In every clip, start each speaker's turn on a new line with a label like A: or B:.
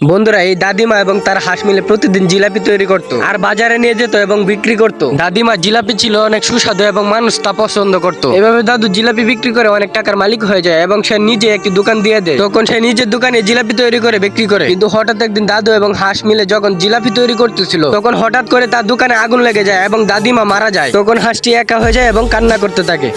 A: বন্ধুরা, এই দাদিমা এবং তার হাঁস মিলে প্রতিদিন জিলাপি তৈরি করত। আর বাজারে নিয়ে যেত এবং বিক্রি করত। দাদিমা জিলাপি ছিল অনেক সুস্বাদু এবং মানুষ তা পছন্দ করত। এভাবে দাদু জিলাপি বিক্রি করে অনেক টাকার মালিক হয়ে যায় এবং সে নিজে একটি দোকান দিয়ে দেয়। তখন সে নিজের দোকানে জিলাপি তৈরি করে বিক্রি করে। কিন্তু হঠাৎ একদিন দাদু এবং হাঁস মিলে যখন জিলাপি তৈরি করতেছিল, তখন হঠাৎ করে তার দোকানে আগুন লেগে যায় এবং দাদিমা মারা যায়। তখন হাঁসটি একা হয়ে যায় এবং কান্না করতে থাকে।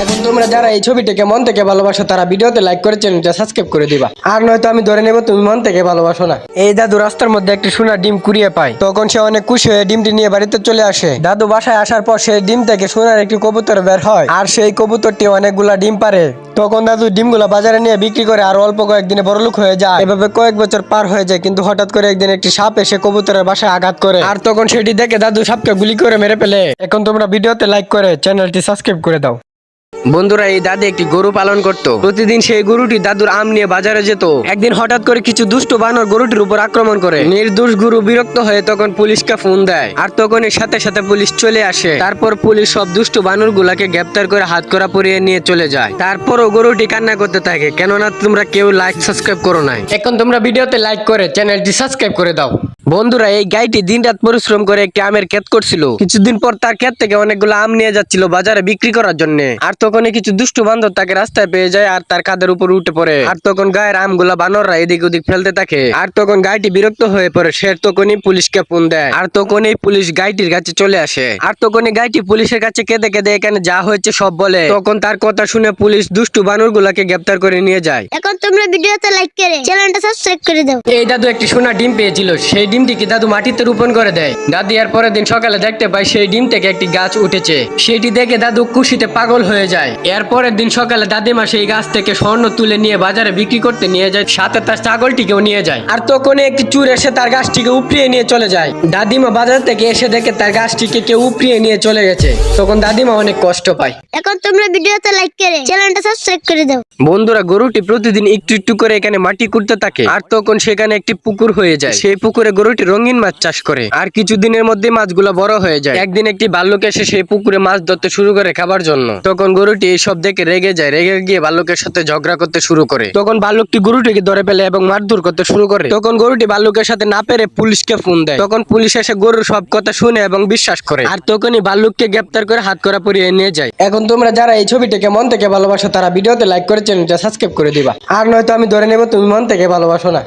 A: এখন তোমরা যারা এই ছবিটাকে মন থেকে ভালোবাসো, তারা ভিডিওতে লাইক করে চ্যানেলটা সাবস্ক্রাইব করে দিবা। আর নয়তো আমি ধরে নেব, তুমি মন থেকে ভালোবাসো না। এই দাদু রাস্তার মধ্যে একটি সোনার ডিম কুড়িয়ে পায়। তখন সে অনেক খুশি হয়ে ডিমটি নিয়ে বাড়িতে চলে আসে। দাদু বাসায় আসার পর সেই ডিম থেকে সোনার একটি কবুতর বের হয়। আর সেই কবুতরটি অনেকগুলা ডিম পারে। তখন দাদু ডিমগুলো বাজারে নিয়ে বিক্রি করে আর অল্প কয়েকদিনে বড়লোক হয়ে যায়। এভাবে কয়েক বছর পার হয়ে যায়, কিন্তু হঠাৎ করে একদিন একটি সাপ এসে কবুতরের বাসায় আঘাত করে। আর তখন সেটি দেখে দাদু সাপকে গুলি করে মেরে ফেলে। এখন তোমরা ভিডিওতে লাইক করে চ্যানেলটি সাবস্ক্রাইব করে দাও। বন্ধুরা, এই দাদি একটি গরু পালন করত। প্রতিদিন সেই গরুটি দাদুর আম নিয়ে বাজারে যেত। একদিন হঠাৎ করে কিছু দুষ্ট বানর গরুটির উপর আক্রমণ করে। নির্দোষ গরু বিরক্ত হয়ে তখন পুলিশকে ফোন দেয়। আর তখন সাথে সাথে পুলিশ চলে আসে। তারপর পুলিশ সব দুষ্ট বানর গুলাকে গ্রেপ্তার করে হাত করা পরিয়ে নিয়ে চলে যায়। তারপরও গরুটি কান্না করতে থাকে। কেননা তোমরা কেউ লাইক সাবস্ক্রাইব করো নাই। এখন তোমরা ভিডিওতে লাইক করে চ্যানেলটি সাবস্ক্রাইব করে দাও। বন্ধুরা এই গাইটি দিন রাত পরিশ্রম করে একটি আমের ক্ষেত করছিল। কিছুদিন পর তার ক্ষেত থেকে অনেকগুলো আম নিয়ে যাচ্ছিল বাজারে বিক্রি করার জন্য। আর তখন কিছু দুষ্টু বান্ধব তাকে রাস্তায় পেয়ে যায় আর তার কাঁধের উপর উঠে পড়ে। আর তখন গায়ের আমগুলা বানররা এদিক ওদিক ফেলতে থাকে। আর তখন গাইটি বিরক্ত হয়ে পড়ে। সে তখনই পুলিশকে ফোন দেয়। আর তখনই পুলিশ গাইটির কাছে চলে আসে। আর তখনই গাইটি পুলিশের কাছে কেঁদে কেঁদে এখানে যা হয়েছে সব বলে। তখন তার কথা শুনে পুলিশ দুষ্টু বানর গুলাকে গ্রেপ্তার করে নিয়ে যায়।
B: এখন তোমরা ভিডিওতে লাইক করে চ্যানেলটা সাবস্ক্রাইব করে দাও।
A: এই দাদু একটি সোনা ডিম পেয়েছিল। সেই ডিমটিকে দাদু মাটিতে রোপণ করে দেয়। দাদি আর পরের দিন সকালে দেখতে পায় সেই ডিম থেকে একটি গাছ উঠেছে। সেটি দেখে দাদু খুশিতে পাগল হয়ে যায়। এর পরের দিন সকালে দাদিমা সেই গাছ থেকে স্বর্ণ তুলে নিয়ে বাজারে বিক্রি করতে নিয়ে যায় সাথে তার ছাগলটিকেও নিয়ে যায়। আর তখন একটি চুর এসে তার গাছটিকে উপড়িয়ে নিয়ে চলে যায়। দাদিমা বাজার থেকে এসে দেখে তার গাছটিকে কেউ উপড়িয়ে নিয়ে চলে গেছে। তখন দাদিমা অনেক কষ্ট পায়।
B: এখন তোমরা ভিডিওতে লাইক করে চ্যানেলটা সাবস্ক্রাইব করে দাও।
A: বন্ধুরা গরুটি প্রতিদিন একটু একটু করে এখানে মাটি করতে থাকে। আর তখন সেখানে একটি পুকুর হয়ে যায়। সেই পুকুরে গরুটি রঙিন মাছ চাষ করে। আর কিছুদিনের মধ্যে মাছগুলো বড় হয়ে যায়। একদিন একটি ভাল্লুক এসে সেই পুকুরে মাছ ধরতে শুরু করে খাবার জন্য। তখন গরুটি এইসব দেখে রেগে যায়। রেগে গিয়ে ভাল্লুকের সাথে ঝগড়া করতে শুরু করে। তখন ভাল্লুকটি গরুটিকে ধরে ফেলে এবং মারধর করতে শুরু করে। তখন গরুটি ভাল্লুকের সাথে না পেরে পুলিশকে ফোন দেয়। তখন পুলিশ এসে গরুর সব কথা শুনে এবং বিশ্বাস করে। আর তখনই ভাল্লুককে গ্রেপ্তার করে হাত করা পরিয়ে নিয়ে যায়। এখন তোমরা যারা এই ছবিটাকে মন থেকে ভালোবাসো, তারা ভিডিওতে লাইক করে চ্যানেলটা সাবস্ক্রাইব করে দিবা। আর নয়তো আমি ধরে নেব, তুমি মন থেকে ভালোবাসো না।